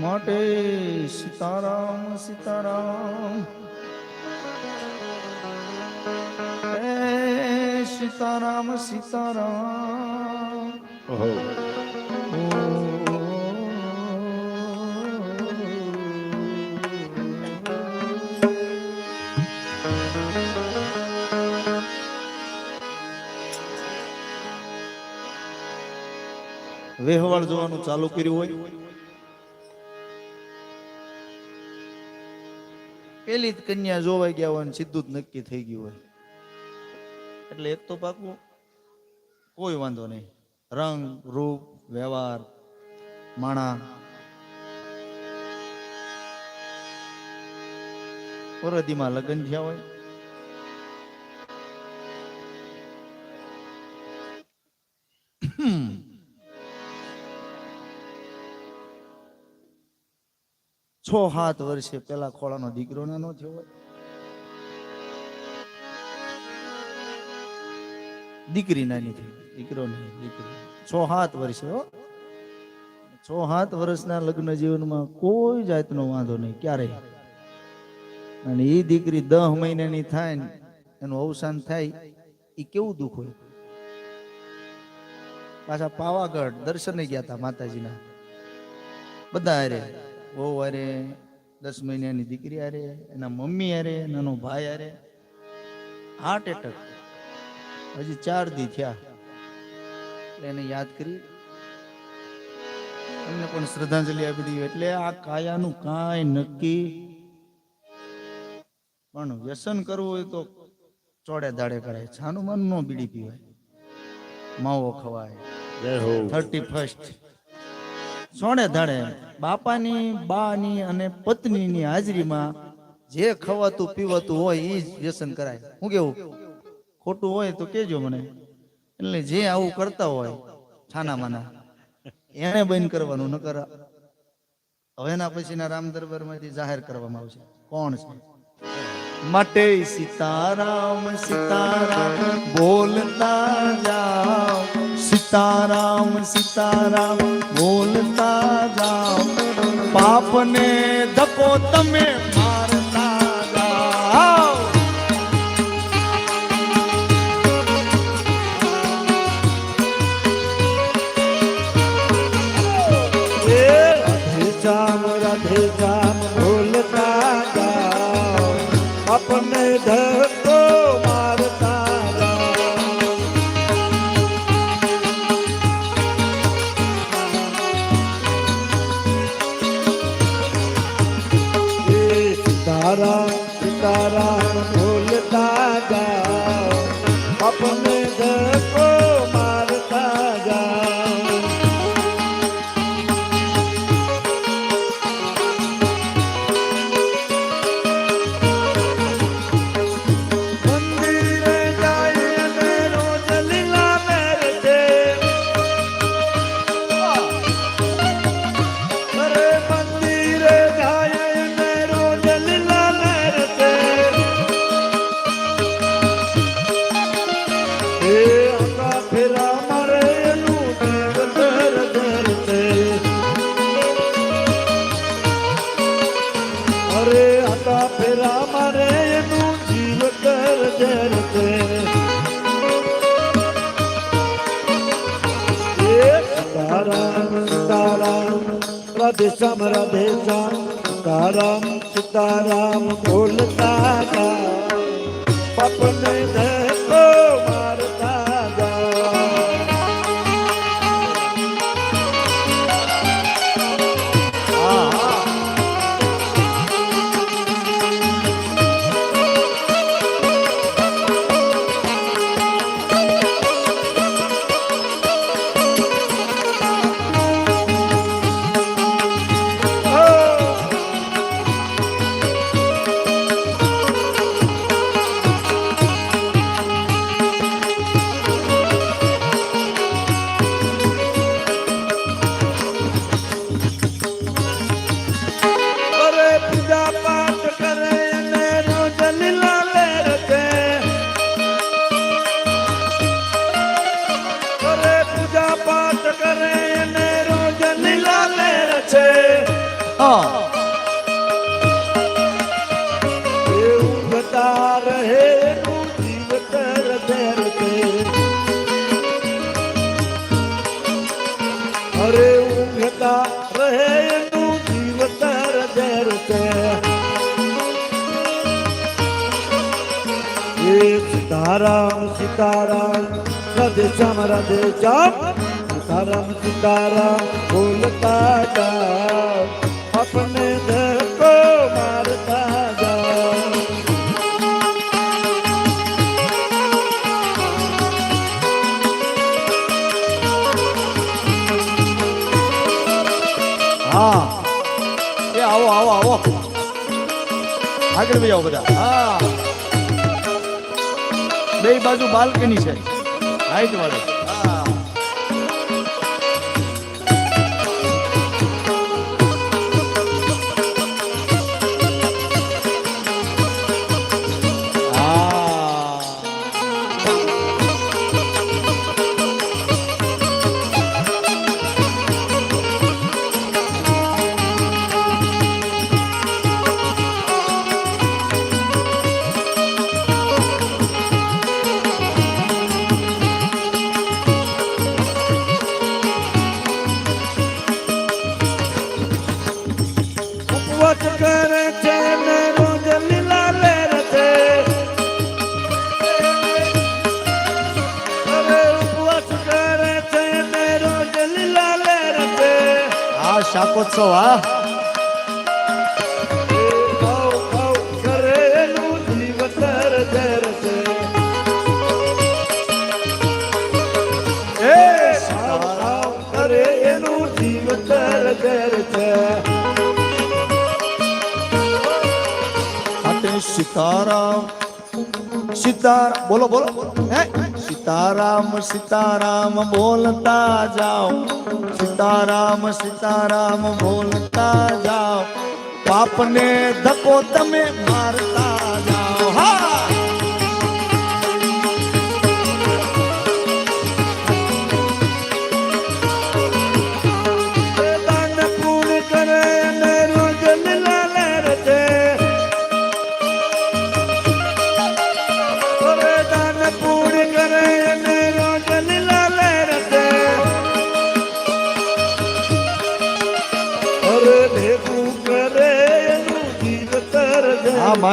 માટે સીતારામ સીતારામ. સીતારામ સીતારામ. વ્યવહાર વેહવાળ જોવાનું ચાલુ કર્યું હોય. પેલી જ કન્યા જોવાઈ ગયા હોય ને સીધું જ નક્કી થઈ ગયું હોય. એટલે એક તો પાકું. કોઈ વાંધો નહીં. રંગ રૂપ વ્યવહાર માણા. વરદીમાં લગ્ન થયા હોય. છ સાત વર્ષે પેલા ખોળાનો દીકરો નાનો થયો હોય. દીકરી નાની થઈ દીકરો નહીં દીકરી. છ સાત વર્ષે હો. છ સાત વર્ષના લગ્ન જીવનમાં કોઈ જાતનો વાંધો નહીં, ક્યારેય. અને એ દીકરી દહ મહિનાની થાય ને, એનું અવસાન થાય એ કેવું દુઃખ હોય? પાછા પાવાગઢ દર્શને ગયા હતા માતાજીના. બધા હારે. બહુ હારે દસ મહિનાની દીકરી હારે એના મમ્મી હારે નાનો ભાઈ હારે. હાર્ટ એટેક હજી ચાર દી થયા. એટલે એને યાદ કરી. એમને પણ શ્રદ્ધાંજલિ આપી દીધી. એટલે આ કાયાનું કાંઈ નક્કી. પણ વ્યસન કરવું હોય તો ચોડે દાડે કરાય. છાનું મન નો બીડી પીવાય. માવો ખવાય. થર્ટી ફર્સ્ટ સોણે ધાડે બાપાની, બાની અને પત્નીની હાજરીમાં જે ખવાતું પીવાતું હોય એ જ વ્યસન કરાય. હું કેવું? ખોટું હોય તો કેજો મને. એટલે જે આવું કરતા હોય છાના માના એને બંધ કરવાનું, નકર હવેના પછીના રામ દરબારમાંથી જાહેર કરવામાં આવશે. કોણ છે? માટે સીતારામ સીતારામ, બોલતા જાઓ. સીતારામ સીતારામ જાઓ મને ધક્કો તમે રાધે રામ બોલતા આપણને ધર સીતારામ રાધે શ્યામ રાધે શ્યામ સીતારામ બોલતા પાપને ધક્કો રાધે શ્યામ રાધે શ્યામ સીતારામ સીતારામ બોલતા જાઓ अपने घर को मारता जाओ હા એ આવો આવો આવો આગળ ભાઈ આવો બધા હા બે બાજુ બાલ્કની છે હાઈટ વાળો હા હા ઉપવાસ કરે છે ને રોજ લીલા લેર છે. ઉપવાસ કરે છે ને રોજ લીલા લેર છે. આ શાકોત્સવ હા. સીતારામ સીતારામ, બોલો બોલો. હે? સીતારામ સીતારામ, બોલતા જાઓ. સીતારામ સીતારામ, બોલતા જાઓ. પાપને ધકો તમે મારતા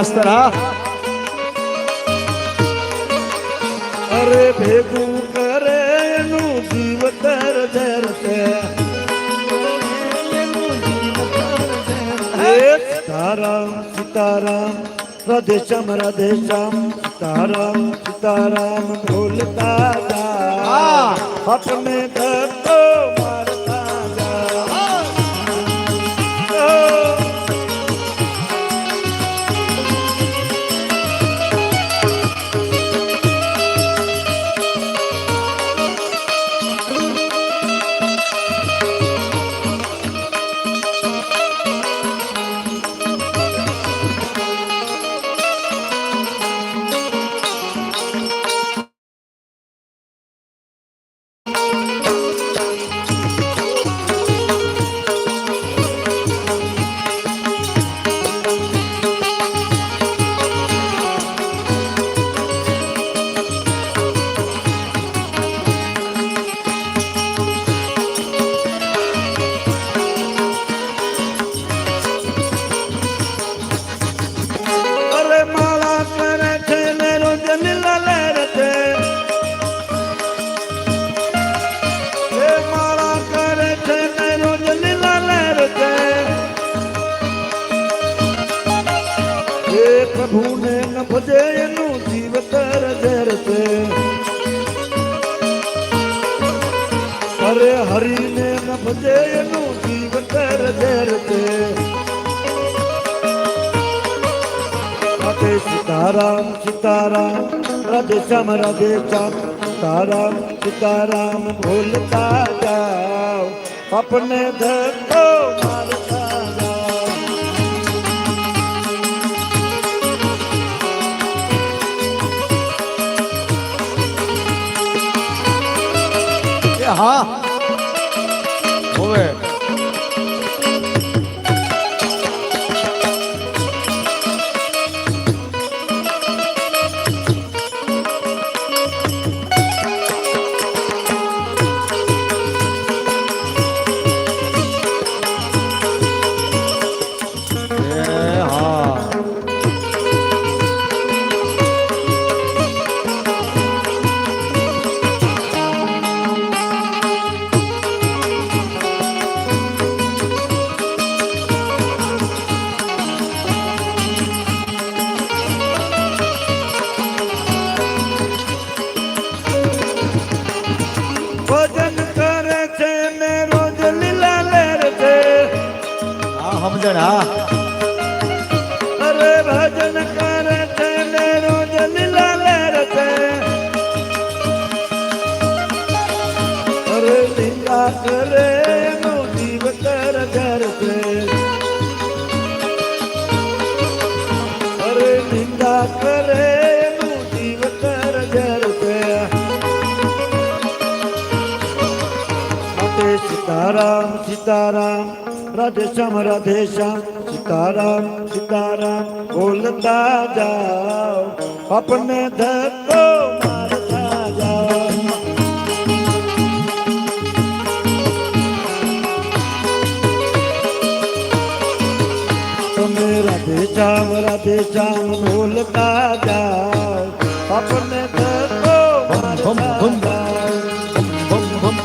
માસ્તર હા અરે ભેગું કરે એનું જીવ તર છે તારામ સીતારામ સીતારામ રાધે શ્યામ રાધે શ્યામ સીતારામ સીતારામ હક મેં હા. એનું જીવન ધર ધરતે રાધે સીતારામ સીતારામ, રાધે શ્યામ રાધે શ્યામ. સીતારામ સીતારામ ભૂલતા જાઓ. આપને હા હા હોવે સમજણ હા અરે ભજન કરે છે, ને રોજ લીલા લેર છે અરે લીલા કરે નો જીવ કર ઘર છે સીતારામ સીતારામ રાધે શ્યામ રાધે શ્યામ સીતારામ સીતારામ, બોલતા જાઓ, આપને ધક્કો મારતા જાઓ. તમે રાધે શ્યામ રાધે શ્યામ બોલતા જાઓ ધક્કો